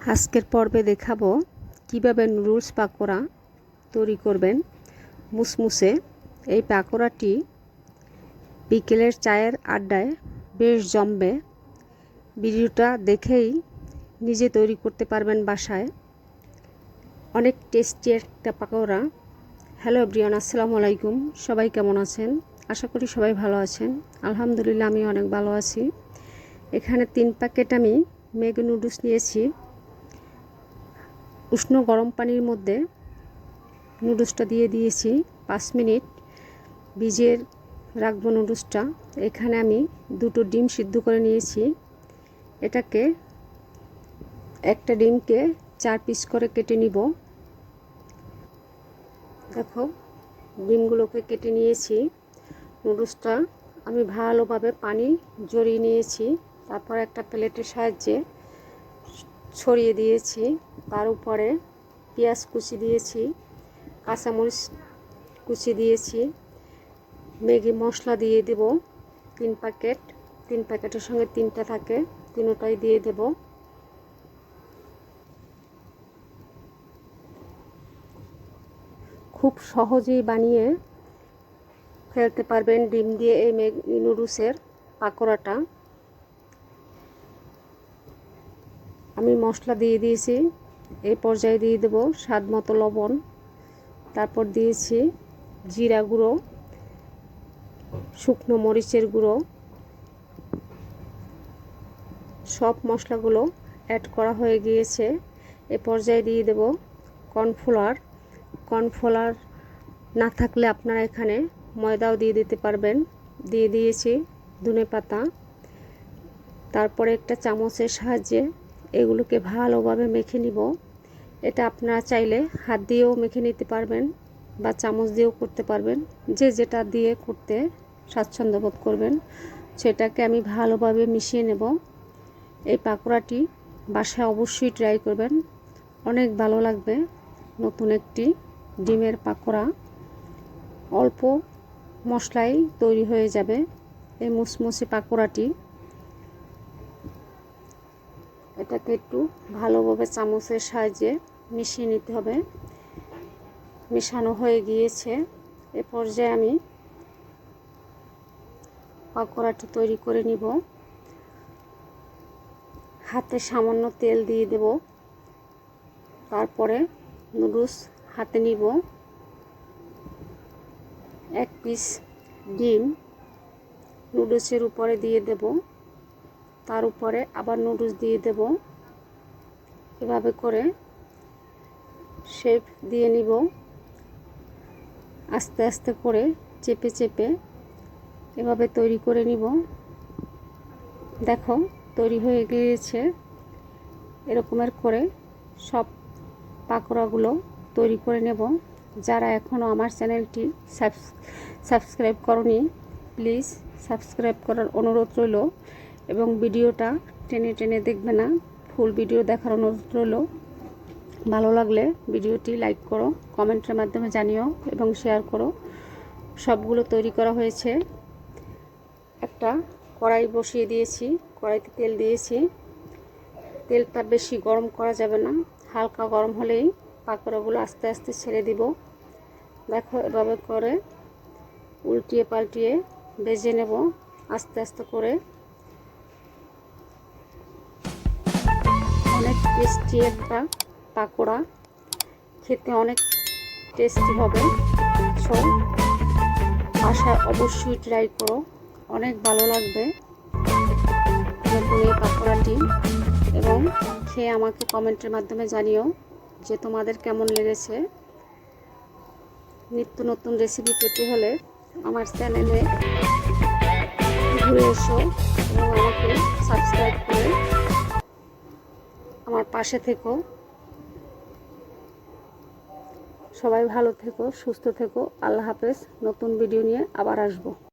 আজকের পর্বে দেখাবো কীভাবে নুডলস পাকোড়া তৈরি করবেন মুসমুসে। এই পাকোড়াটি বিকেলের চায়ের আড্ডায় বেশ জমবে। ভিডিওটা দেখেই নিজে তৈরি করতে পারবেন বাসায়। অনেক টেস্টি একটা পাকোড়া। হ্যালো ব্রিয়ান আসসালামু আলাইকুম। সবাই কেমন আছেন? আশা করি সবাই ভালো আছেন। আলহামদুলিল্লাহ আমি অনেক ভালো আছি। এখানে তিন প্যাকেট আমি ম্যাগি নুডলস নিয়েছি। উষ্ণ গরম পানির মধ্যে নুডলসটা দিয়ে দিয়েছি। পাঁচ মিনিট ভিজিয়ে রাখব নুডলসটা। এখানে আমি দুটো ডিম সিদ্ধ করে নিয়েছি। এটাকে একটা ডিমকে চার পিস করে কেটে নিব। দেখো, ডিমগুলোকে কেটে নিয়েছি। নুডলসটা আমি ভালোভাবে পানি জড়িয়ে নিয়েছি। তারপর একটা প্লেটের সাহায্যে ছড়িয়ে দিয়েছি। তার উপরে পেঁয়াজ কুচি দিয়েছি, কাঁচামরিচ কুচি দিয়েছি, ম্যাগি মশলা দিয়ে দেব তিন প্যাকেট। তিন প্যাকেটের সঙ্গে তিনটা থাকে, তিনটাই দিয়ে দেব। খুব সহজেই বানিয়ে ফেলতে পারবেন ডিম দিয়ে এই ম্যাগি নুডলসের পাকোড়াটা। আমি মশলা দিয়ে দিয়েছি, এই পর্যায়ে দিয়ে দেব স্বাদ মতো লবণ। তারপর দিয়েছি জিরা গুঁড়ো, শুকনো মরিচের গুঁড়ো। সব মশলাগুলো অ্যাড করা হয়ে গিয়েছে। এ পর্যায়ে দিয়ে দেব কর্নফ্লাওয়ার। কর্নফ্লাওয়ার না থাকলে আপনারা এখানে ময়দাও দিয়ে দিতে পারবেন। দিয়ে দিয়েছি ধনে পাতা তারপরে একটা চামচের সাহায্যে এগুলোকে ভালোভাবে মেখে নিব। এটা আপনারা চাইলে হাত দিয়েও মেখে নিতে পারবেন বা চামচ দিয়েও করতে পারবেন। যে যেটা দিয়ে করতে স্বাচ্ছন্দ্য বোধ করবেন, সেটাকে আমি ভালোভাবে মিশিয়ে নেব। এই পাকোড়াটি বাসায় অবশ্যই ট্রাই করবেন। অনেক ভালো লাগবে নতুন একটি ডিমের পাকোড়া। অল্প মশলাই তৈরি হয়ে যাবে এই মুসমুসি পাকোড়াটি। এটাকে একটু ভালোভাবে চামচের সাহায্যে মিশিয়ে নিতে হবে। মেশানো হয়ে গিয়েছে। এ পর্যায়ে আমি পাকোড়াটি তৈরি করে নিব। হাতে সামান্য তেল দিয়ে দেব। তারপরে নুডলস হাতে নিব। এক পিস ডিম নুডলসের উপরে দিয়ে দেব। তার উপরে আবার নুডলস দিয়ে দেব। এভাবে করে শেপ দিয়ে নিব। আস্তে আস্তে করে চেপে চেপে এভাবে তৈরি করে নিব। দেখো, তৈরি হয়ে গিয়েছে। এরকমের করে সব পাকোড়াগুলো তৈরি করে নেব। যারা এখনও আমার চ্যানেলটি সাবস্ক্রাইব করনি, প্লিজ সাবস্ক্রাইব করার অনুরোধ রইল। এবং ভিডিওটা টেনে টেনে দেখবে না। ফুল ভিডিও দেখার অনুরোধ রইল। ভালো লাগলে ভিডিওটি লাইক করো, কমেন্টের মাধ্যমে জানিও এবং শেয়ার করো। সবগুলো তৈরি করা হয়েছে। একটা কড়াই বসিয়ে দিয়েছি, কড়াইতে তেল দিয়েছি। তেলটা বেশি গরম করা যাবে না, হালকা গরম হলেই পাকোড়াগুলো আস্তে আস্তে ছেড়ে দিব। দেখো এভাবে করে উল্টিয়ে পাল্টিয়ে বেজে নেব, আস্তে আস্তে করে। অনেক টেস্টি একটা পাকোড়া। খেতে অনেক টেস্টি হবে। সো, বাসায় অবশ্যই ট্রাই করো। অনেক ভালো লাগবে। নতুন এই পাকোড়াটি। এবং খেয়ে আমাকে কমেন্টের মাধ্যমে জানিও যে তোমাদের কেমন লেগেছে। নিত্য নতুন রেসিপি পেতে হলে আমার চ্যানেলে ঘুরে এসো এবং আমাকে সাবস্ক্রাইব করে আমার পাশে থেকো। সবাই ভালো থেকো, সুস্থ থেকো। আল্লাহ হাফেজ। নতুন ভিডিও নিয়ে আবার আসব।